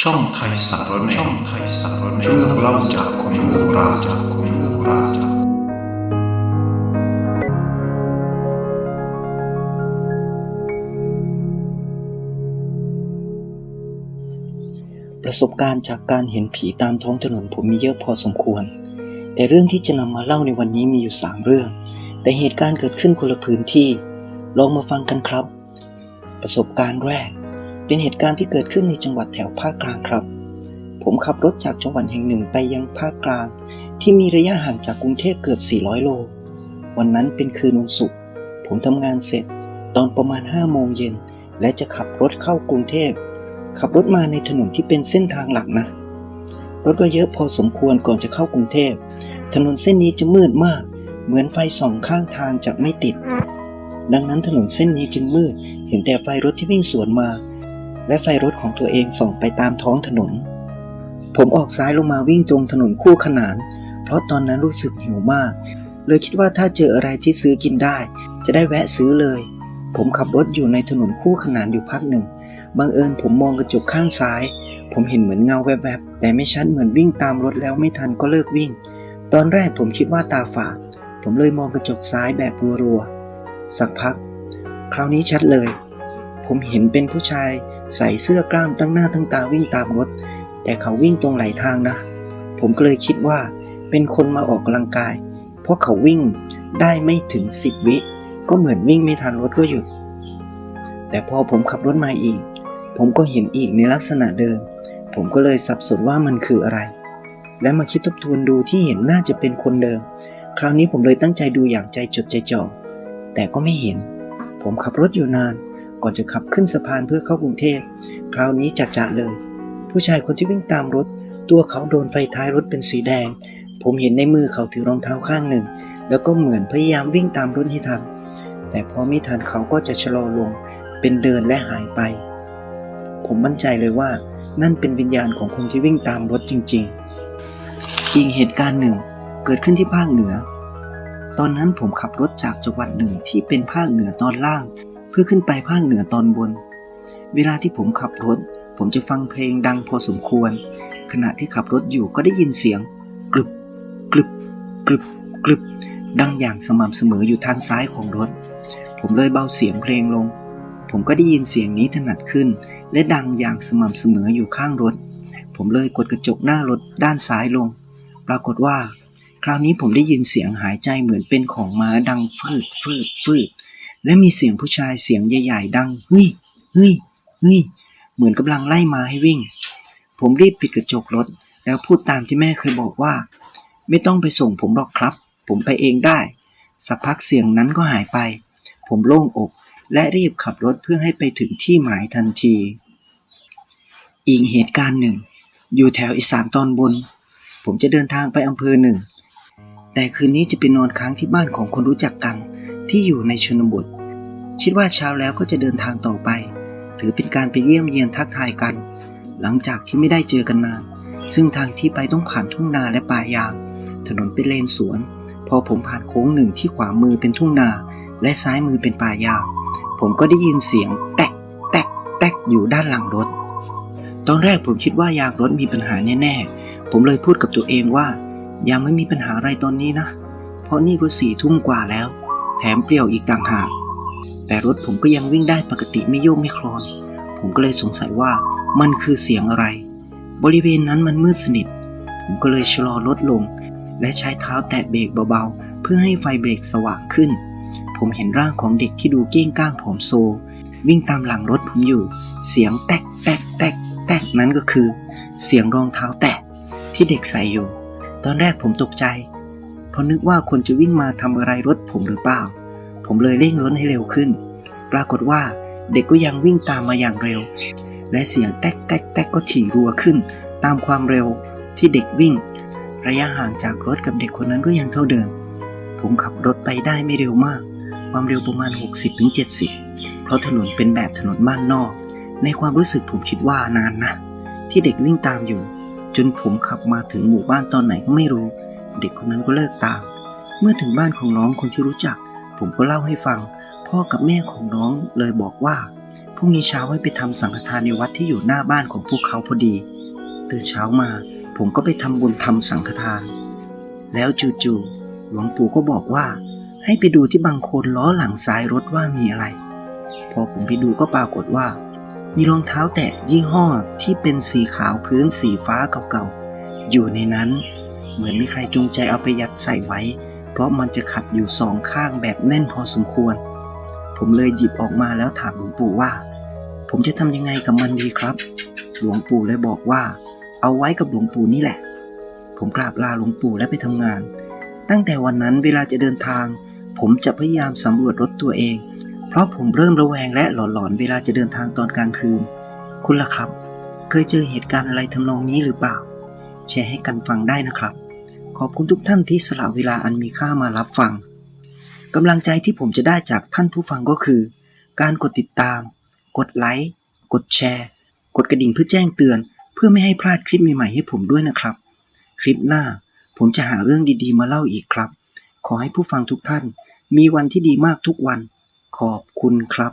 ช่องไทยสารแหนช่องไทยสารแหนเรื่องเล่าจากคนเมืองราจากคนเมืองราประสบการณ์จากการเห็นผีตามท้องถนนผมมีเยอะพอสมควร แต่เรื่องที่จะนำมาเล่าในวันนี้มีอยู่สามเรื่อง แต่เหตุการณ์เกิดขึ้นคนละพื้นที่ ลองมาฟังกันครับ ประสบการณ์แรก เป็นเหตุการณ์ที่เกิดขึ้นในจังหวัดแถวภาคกลางครับ ผมขับรถจากจังหวัดแห่งหนึ่งไปยังภาคกลาง ที่มีระยะห่างจากกรุงเทพเกือบ 400 โล วันนั้นเป็นคืนวันศุกร์ ผมทำงานเสร็จตอนประมาณ 5 โมงเย็น และจะขับรถเข้ากรุงเทพ ขับรถมาในถนนที่เป็นเส้นทางหลักนะ รถก็เยอะพอสมควรก่อนจะเข้ากรุงเทพ ถนนเส้นนี้จะมืดมาก เหมือนไฟสองข้างทางจะไม่ติด ดังนั้นถนนเส้นนี้จึงมืด เห็นแต่ไฟรถที่วิ่งสวนมา และไฟรถของตัวเองส่องไปตามท้องถนน ผมออกซ้ายลงมาวิ่งตรงถนนคู่ขนาน เพราะตอนนั้นรู้สึกหิวมาก เลยคิดว่าถ้าเจออะไรที่ซื้อกินได้ จะได้แวะซื้อเลย ผมขับรถอยู่ในถนนคู่ขนานอยู่พักหนึ่ง บังเอิญผมมองกระจกข้างซ้าย ผมเห็นเหมือนเงาแวบๆ แต่ไม่ชัดเหมือนวิ่งตามรถแล้วไม่ทันก็เลิกวิ่ง ตอนแรกผมคิดว่าตาฝาด ผมเลยมองกระจกซ้ายแบบรัวๆ สักพัก คราวนี้ชัดเลย ผมเห็นเป็นผู้ชาย ใส่เสื้อกล้ามตั้งหน้าทั้งตาวิ่งตามรถ แต่เขาวิ่งตรงไหลทางนะ ผมก็เลยคิดว่า เป็นคนมาออกกำลังกาย เพราะเขาวิ่งได้ไม่ถึงสิบวิ ก็เหมือนวิ่งไม่ทันรถก็หยุด แต่พอผมขับรถมาอีก ผมก็เห็นอีกในลักษณะเดิม ผมก็เลยสับสนว่ามันคืออะไร และมาคิดทบทวนดูที่เห็นน่าจะเป็นคนเดิม คราวนี้ผมเลยตั้งใจดูอย่างใจจดใจจ่อ แต่ก็ไม่เห็น ผมขับรถอยู่นาน ก่อนจะขับขึ้นสะพานเพื่อเข้ากรุงเทพคราวนี้จัดจะเลย ผู้ชายคนที่วิ่งตามรถ ตัวเขาโดนไฟท้ายรถเป็นสีแดง ผมเห็นในมือเขาถือรองเท้าข้างหนึ่ง แล้วก็เหมือนพยายามวิ่งตามรถให้ทัน แต่พอไม่ทันเขาก็จะชะลอลง เป็นเดินและหายไป ผมมั่นใจเลยว่า นั่นเป็นวิญญาณของคนที่วิ่งตามรถจริง ๆ อีกเหตุการณ์หนึ่งเกิดขึ้นที่ภาคเหนือ ตอนนั้นผมขับรถจากจังหวัดหนึ่งที่เป็นภาคเหนือตอนล่าง เพื่อขึ้นไปภาคเหนือตอนบน เวลาที่ผมขับรถ ผมจะฟังเพลงดังพอสมควร ขณะที่ขับรถอยู่ก็ได้ยินเสียงกรึบกรึบกรึบกรึบดังอย่างสม่ำเสมออยู่ทางซ้ายของรถ ผมเลยเบาเสียงเพลงลง ผมก็ได้ยินเสียงนี้ถนัดขึ้น และดังอย่างสม่ำเสมออยู่ข้างรถ ผมเลยกดกระจกหน้ารถด้านซ้ายลง ปรากฏว่า คราวนี้ผมได้ยินเสียงหายใจเหมือนเป็นของม้าดังฟืดฟืดฟืด และมีเสียงผู้ชายเสียงใหญ่ๆ ดังเฮ้ยเฮ้ยเฮ้ยเหมือนกำลังไล่มาให้วิ่ง ผมรีบปิดกระจกรถ แล้วพูดตามที่แม่เคยบอกว่า ไม่ต้องไปส่งผมหรอกครับ ผมไปเองได้ สักพักเสียงนั้นก็หายไป ผมโล่งอก และรีบขับรถเพื่อให้ไปถึงที่หมายทันที อีกเหตุการณ์หนึ่ง อยู่แถวอีสานตอนบน ผมจะเดินทางไปอำเภอหนึ่ง แต่คืนนี้จะไปนอนค้างที่บ้านของคนรู้จักกัน ที่อยู่ในชนบท คิดว่าเช้าแล้วก็จะเดินทางต่อไป ถือเป็นการไปเยี่ยมเยียนทักทายกัน หลังจากที่ไม่ได้เจอกันนาน ซึ่งทางที่ไปต้องผ่านทุ่งนาและป่ายาง ถนนเป็นเลนสวน พอผมผ่านโค้งหนึ่งที่ขวามือเป็นทุ่งนา และซ้ายมือเป็นป่ายาง ผมก็ได้ยินเสียง แตกแตกแตกอยู่ด้านหลังรถ ตอนแรกผมคิดว่ายางรถมีปัญหาแน่ๆ ผมเลยพูดกับตัวเองว่ายังไม่มีปัญหาอะไรตอนนี้นะ เพราะนี่ก็สี่ทุ่มกว่าแล้ว แถมเปลี่ยวอีกต่างหาก แต่รถผมก็ยังวิ่งได้ปกติไม่โยกไม่คลอน ผมก็เลยสงสัยว่ามันคือเสียงอะไร บริเวณนั้นมันมืดสนิท ผมก็เลยชะลอรถลง และใช้เท้าแตะเบรกเบาๆ เพื่อให้ไฟเบรกสว่างขึ้น ผมเห็นร่างของเด็กที่ดูเก้งก้างผอมโซ วิ่งตามหลังรถผมอยู่ เสียงแตกแตกแตกแตกนั้นก็คือ เสียงรองเท้าแตะที่เด็กใส่อยู่ ตอนแรกผมตกใจ เพราะนึกว่าคนจะวิ่งมาทำอะไรรถผมหรือเปล่า ผมเลยเร่งรถให้เร็วขึ้น ปรากฏว่าเด็กก็ยังวิ่งตามมาอย่างเร็ว และเสียงแตกแตกแตกก็ถี่รัวขึ้น ตามความเร็วที่เด็กวิ่ง ระยะห่างจากรถกับเด็กคนนั้นก็ยังเท่าเดิม ผมขับรถไปได้ไม่เร็วมาก ความเร็วประมาณ 60-70 เพราะถนนเป็นแบบถนนบ้านนอก ในความรู้สึกผมคิดว่านานนะ ที่เด็กวิ่งตามอยู่ จนผมขับมาถึงหมู่บ้านตอนไหนก็ไม่รู้ เด็กคนนั้นก็เลิกตาม เมื่อถึงบ้านของน้องคนที่รู้จัก ผมก็เล่าให้ฟัง พ่อกับแม่ของน้องเลยบอกว่าผรุ่งนี้เช้าให้ไปทำสังฆทานในวัดที่อยู่หน้าบ้านของพวกเขาพอดีตื่นเช้ามา ผมก็ไปทำบุญทำสังฆทาน แล้วจู่ๆหลวงปู่ก็บอกว่า ให้ไปดูที่บางคนล้อหลังซ้ายรถว่ามีอะไร พอผมไปดูก็ปรากฏว่า มีรองเท้าแตะยี่ห้อที่เป็นสีขาวพื้นสีฟ้าเก่าๆอยู่ในนั้น เหมือนมีใครจงใจเอาไปยัดใส่ไว้ เพราะมันจะขัดอยู่สองข้างแบบแน่นพอสมควร ผมเลยหยิบออกมาแล้วถามหลวงปู่ว่า ผมจะทำยังไงกับมันดีครับ หลวงปู่เลยบอกว่า เอาไว้กับหลวงปู่นี่แหละ ผมกราบลาหลวงปู่และไปทำงาน ตั้งแต่วันนั้นเวลาจะเดินทาง ผมจะพยายามสำรวจรถตัวเอง เพราะผมเริ่มระแวงและหลอนๆเวลาจะเดินทางตอนกลางคืน คุณล่ะครับ เคยเจอเหตุการณ์อะไรทำนองนี้หรือเปล่าแชร์ให้กันฟังได้นะครับ อบคุณทุกท่านที่สละเวลาอันมีค่ามารับฟังกำลังใจที่ผมจะได้จากท่านผู้ฟังก็คือ การกดติดตาม กดไลค์ กดแชร์ กดกระดิ่งเพื่อแจ้งเตือน เพื่อไม่ให้พลาดคลิปใหม่ๆให้ผมด้วยนะครับ คลิปหน้าผมจะหาเรื่องดีๆมาเล่าอีกครับ ขอให้ผู้ฟังทุกท่าน มีวันที่ดีมากทุกวัน ขอบคุณครับ